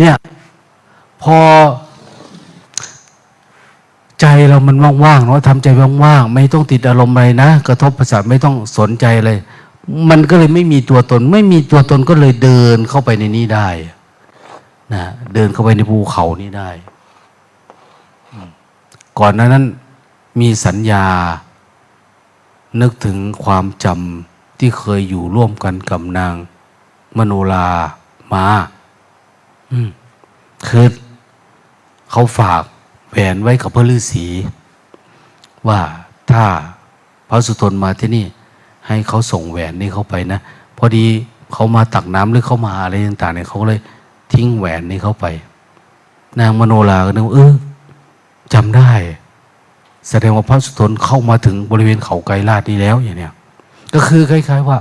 เนี่ย พอ ใจเรามันว่างๆเนาะทำใจว่างๆไม่ต้องติดอารมณ์อะไรนะกระทบประสาทไม่ต้องสนใจเลย มันก็เลยไม่มีตัวตน ไม่มีตัวตนก็เลยเดินเข้าไปในนี้ได้นะเดินเข้าไปในภูเขานี้ได้ ก่อนหนานั้นมีสัญญา นึกถึงความจำที่เคยอยู่ร่วมกันกับนางมโนรามา คือเขาฝากแหวนไว้กับพระฤาษี ว่าถ้าพระสุทนมาที่นี่ ให้เขาส่งแหวนนี้เข้าไปนะพอดีเขามาตักน้ำหรือเขามาอะไรต่างๆเนี่ยเขาก็เลยทิ้งแหวนนี้เข้าไป นางมโนราก็นึกว่าเออจำได้ แสดงว่าพระสุทนเข้ามาถึงบริเวณเขาไกรลาดนี้แล้วอย่างเนี้ยก็คือคล้าย ๆว่า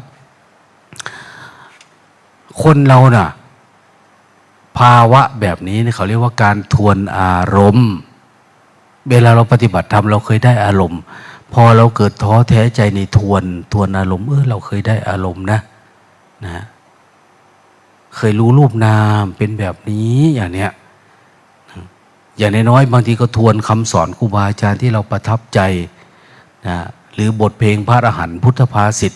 คนเราน่ะ ภาวะแบบนี้เขาเรียกว่าการทวนอารมณ์ เวลาเราปฏิบัติธรรมเราเคยได้อารมณ์ พอเราเกิดท้อแท้ใจในทวนทวนอารมณ์เออเราเคยได้อารมณ์นะนะเคยรู้รูปนามเป็นแบบนี้อย่างเนี้ยอย่างน้อยๆบางทีก็ทวนคำสอนครูบาอาจารย์ที่เราประทับใจนะหรือบทเพลงพระอรหันต์พุทธภาษิต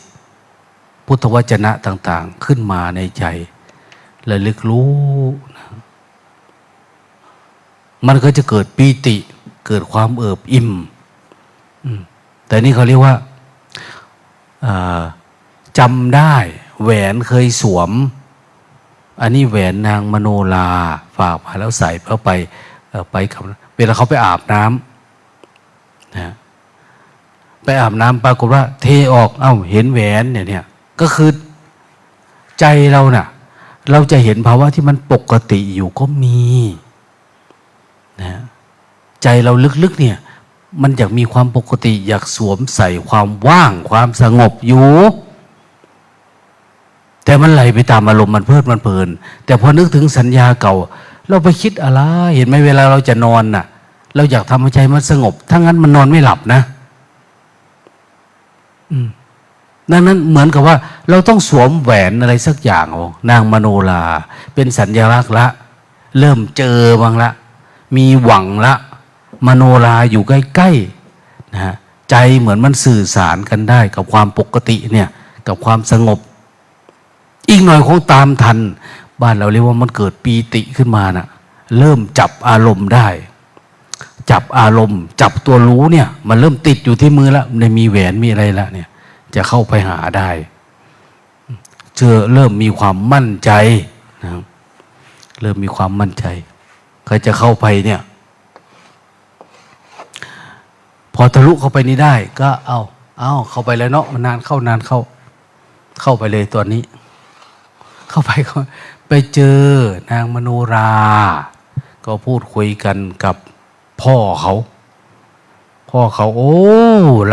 พุทธวจนะต่าง ๆ ขึ้นมาในใจ ระลึกรู้นะมันก็จะเกิดปีติ เกิดความเอิบอิ่มแต่นี่เขาเรียกว่าาจำได้ แหวนเคยสวม อันนี้แหวนนางมโนลา ฝากมาแล้วใส่เข้าไปไปกับเวลาเขาไปอาบน้ำนะไปอาบน้ำปรากฏว่า เทออก เอ้า เห็นแหวนเนี่ยเนี่ย ก็คือใจเราน่ะ เราจะเห็นภาวะที่มันปกติอยู่ก็มีนะใจเราลึกๆเนี่ย มันอยากมีความปกติ อยากสวมใส่ความว่าง ความสงบอยู่ แต่มันไหลไปตามอารมณ์มันเพลิดมันเพลิน แต่พอนึกถึงสัญญาเก่า เราไปคิดอะไร เห็นไหมเวลาเราจะนอนน่ะ เราอยากทำให้ใจมันสงบถ้างั้นมันนอนไม่หลับนะ อืม ดังนั้นเหมือนกับว่าเราต้องสวมแหวนอะไรสักอย่างเอานางมโนลาเป็นสัญญลักษณ์ละ เริ่มเจอบางละ มีหวังละ มโนราอยู่ใกล้ๆนะฮะใจเหมือนมันสื่อสารกันได้ กับความปกติเนี่ยกับความสงบ อีกหน่อยคงตามทัน บ้านเราเรียกว่ามันเกิดปีติขึ้นมาน่ะเริ่มจับอารมณ์ได้ จับอารมณ์ จับตัวรู้เนี่ย มันเริ่มติดอยู่ที่มือแล้วในมีแหวนมีอะไรแล้วเนี่ย จะเข้าไปหาได้เจอเริ่มมีความมั่นใจนะครับเริ่มมีความมั่นใจใครจะเข้าไปเนี่ย พอทะลุเข้าไปนี้ได้ ก็เอาเอาเข้าไปแล้วเนาะมันนานเข้านานเข้า เข้าไปเลยตัวนี้ เข้าไปก็ไปเจอนางมโนรา ก็พูดคุยกันกับพ่อเขา พ่อเขาโอ้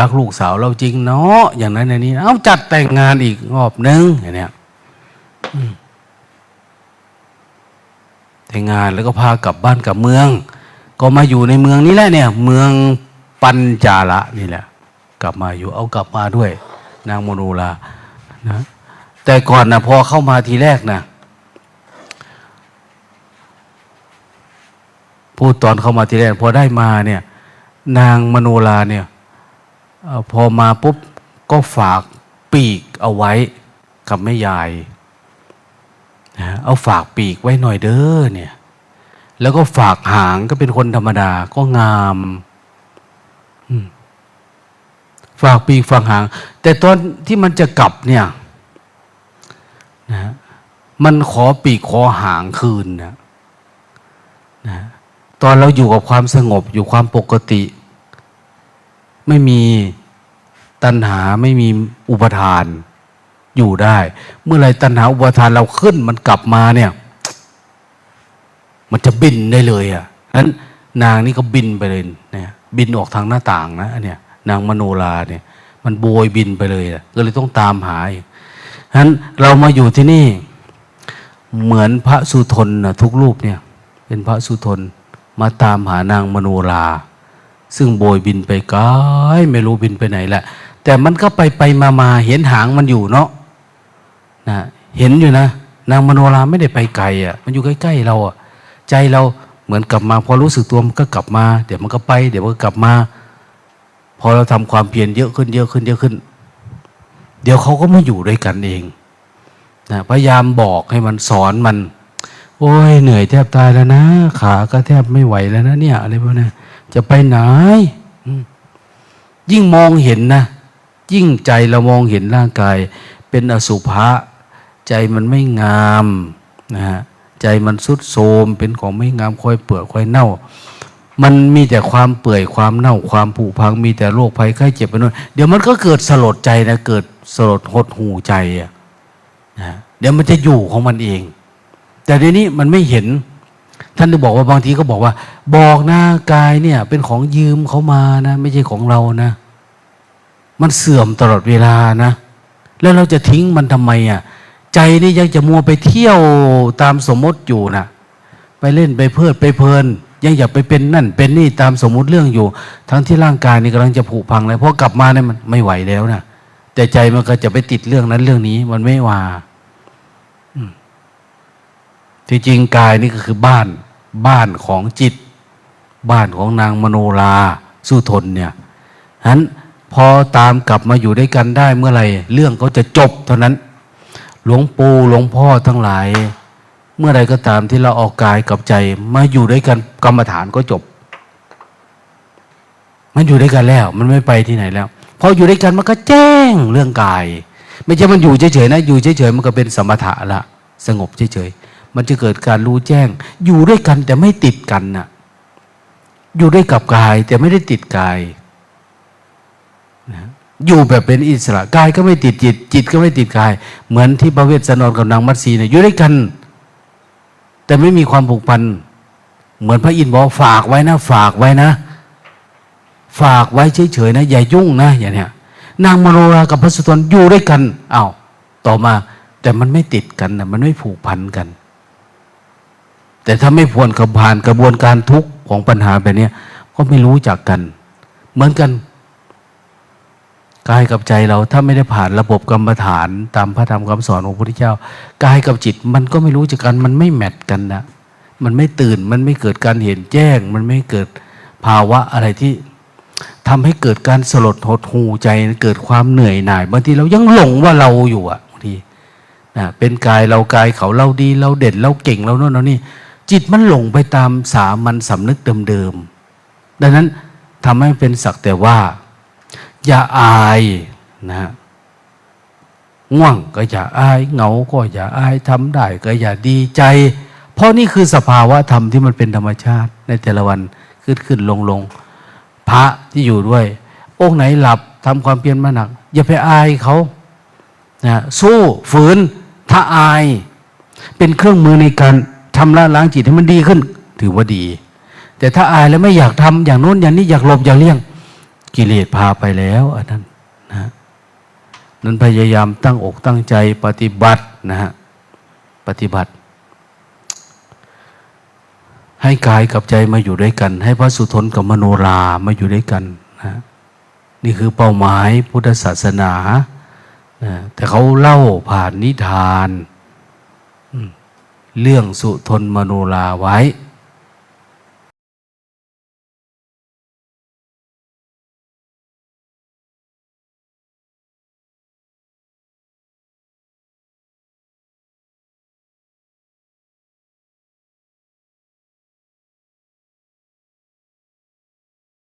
รักลูกสาวเราจริงเนาะอย่างนั้นอย่างนี้ เอาจัดแต่งงานอีกรอบนึงอย่างเนี้ยแต่งงานแล้วก็พากลับบ้านกลับเมือง ก็มาอยู่ในเมืองนี้แหละเนี่ย เมืองปัญจาละนี่แหละ กลับมาอยู่เอากลับมาด้วย นางโมโนรานะแต่ก่อนนะพอเข้ามาทีแรกนะพูดตอนเข้ามาทีแรกพอได้มาเนี่ย นางมโนราเนี่ยอพอมาปุ๊บก็ฝากปีกเอาไว้กับแม่ยายนะเอาฝากปีกไว้หน่อยเด้อเนี่ย แล้วก็ฝากหางก็เป็นคนธรรมดาก็งามอืมฝากปีกฝากหาง แต่ตอนที่มันจะกลับเนี่ยนะมันขอปีกขอหางคืนนะนะ ตอนเราอยู่กับความสงบอยู่ความปกติ ไม่มีตัณหาไม่มีอุปทาน อยู่ได้ เมื่อไรตัณหาอุปทานเราขึ้นมันกลับมาเนี่ย มันจะบินได้เลยอะนั้นนางนี่ก็บินไปเลยเนี่ยบินออกทางหน้าต่างนะอันเนี่ยนางมโนราเนี่ย มันโบยบินไปเลยอะก็เลยต้องตามหาอีกฉะนั้นเรามาอยู่ที่นี่ เหมือนพระสุทนนะทุกรูปเนี่ย เป็นพระสุทน มาตามหานางมโนรา ซึ่งโบยบินไปไกลไม่รู้บินไปไหนแหละ แต่มันก็ไปไปมามาเห็นหางมันอยู่เนาะนะเห็นอยู่นะ นางมโนราไม่ได้ไปไกลอะ มันอยู่ใกล้ๆเราอะ ใจเราเหมือนกลับมา พอรู้สึกตัวมันก็กลับมา เดี๋ยวมันก็ไป เดี๋ยวมันก็กลับมา พอเราทำความเพียรเยอะขึ้นเยอะขึ้นเยอะขึ้น เดี๋ยวเขาก็ไม่อยู่ด้วยกันเองนะพยายามบอกให้มันสอนมัน โอ้ยเหนื่อยแทบตายแล้วนะ ขาก็แทบไม่ไหวแล้วนะเนี่ย อะไรพวกนี้จะไปไหนยิ่งมองเห็นนะยิ่งใจเรามองเห็นร่างกาย เป็นอสุภะใจมันไม่งามนะฮะใจมันสุดโทมเป็นของไม่งามค่อยเปื่อยค่อยเน่า มันมีแต่ความเปื่อยความเน่า ความผุพังมีแต่โรคภัยไข้เจ็บไปนู่นเดี๋ยวมันก็เกิดสลดใจนะเกิดสลดหดหูใจอะนะเดี๋ยวมันจะอยู่ของมันเอง แต่เดี๋ยวนี้มันไม่เห็น ท่านจะบอกว่าบางทีก็บอกว่า บอกนะกายเนี่ย เป็นของยืมเขามานะ ไม่ใช่ของเรานะ มันเสื่อมตลอดเวลานะ แล้วเราจะทิ้งมันทำไมอะ ใจนี่ยังจะมัวไปเที่ยวตามสมมติอยู่นะไปเล่นไปเพลิดไปเพลินยังอยากไปเป็นนั่น เป็นนี่ตามสมมุติเรื่องอยู่ ทั้งที่ร่างกายนี่กำลังจะผุพังเลยเพราะกลับมาเนี่ยมันไม่ไหวแล้วนะแต่ใจมันก็จะไปติดเรื่องนั้นเรื่องนี้ มันไม่ว่า ที่จริงกายนี่ก็คือบ้านบ้านของจิต บ้านของนางมโนราสู้ทนเนี่ยฉะนั้นพอตามกลับมาอยู่ด้วยกันได้เมื่อไหร่เรื่องก็จะจบเท่านั้น หลวงปู่หลวงพ่อทั้งหลาย เมื่อใดก็ตามที่เราออกกายกับใจ มาอยู่ด้วยกันกรรมฐานก็จบ มันอยู่ด้วยกันแล้ว มันไม่ไปที่ไหนแล้วพออยู่ด้วยกันมันก็แจ้งเรื่องกาย ไม่ใช่มันอยู่เฉยๆนะ อยู่เฉยๆมันก็เป็นสมถะละสงบเฉยๆ มันจะเกิดการรู้แจ้ง อยู่ด้วยกันแต่ไม่ติดกันน่ะ อยู่ด้วยกับกายแต่ไม่ได้ติดกายนะอยู่แบบเป็นอิสระกายก็ไม่ติดจิต จิตก็ไม่ติดกาย เหมือนที่พระเวสสันดรกับนางมัตสีเนี่ยอยู่ด้วยกัน แต่ไม่มีความผูกพันเหมือนพระอินทร์บอกฝากไว้นะ ฝากไว้นะ ฝากไว้เฉยๆนะอย่ายุ่งนะอย่างเนี้ยนางมโนรากับพระสุทนอยู่ด้วยกันอา้าวต่อมาแต่มันไม่ติดกันนะมันไม่ผูกพันกัน แต่ถ้าไม่พวนกับผ่านกระบวนการทุกข์ของปัญหาแบบนี้ก็ไม่รู้จักกัน เหมือนกันกายกับใจเราถ้าไม่ได้ผ่านระบบกรรมฐาน ตามพระธรรมคำสอนของพระพุทธเจ้ากายกับจิตมันก็ไม่รู้จักกัน มันไม่แมทกันนะมันไม่ตื่นมันไม่เกิดการเห็นแจ้ง มันไม่เกิดภาวะอะไรที่ทำให้เกิดการสลดหดหูใจเกิดความเหนื่อยหน่ายบางทีเรายังหลงว่าเราอยู่อะบางทีนะเป็นกายเรากายเขาเราดีเราเด่นเราเก่งเราโน่นเรานี่ จิตมันหลงไปตามสามัญสำนึกเดิมๆดังนั้นทำให้เป็นสักแต่ว่า อย่าอายนะง่วงก็อย่าอาย เหงาก็อย่าอายทำได้ก็อย่าดีใจ เพราะนี่คือสภาวะธรรมที่มันเป็นธรรมชาติ ในแต่ละวันขึ้นขึ้นลงลงพระที่อยู่ด้วย องค์ไหนหลับทำความเพียรมาหนัก อย่าไปอายเขานะสู้ฝืนถ้าอาย เป็นเครื่องมือในการ ทำละล้างจิตให้มันดีขึ้น ถือว่าดี แต่ถ้าอายแล้วไม่อยากทำอย่างโน้นอย่างนี้อยากหลบอยากเลี่ยง กิเลสพาไปแล้วอันนั้นนะนั้นพยายามตั้งอกตั้งใจปฏิบัตินะฮะปฏิบัติ ให้กายกับใจมาอยู่ด้วยกัน ให้พระสุทนกับมโนรามาอยู่ด้วยกันนะนี่คือเป้าหมายพุทธศาสนานะแต่เขาเล่าผ่านนิทาน เรื่องสุทนมโนราไว้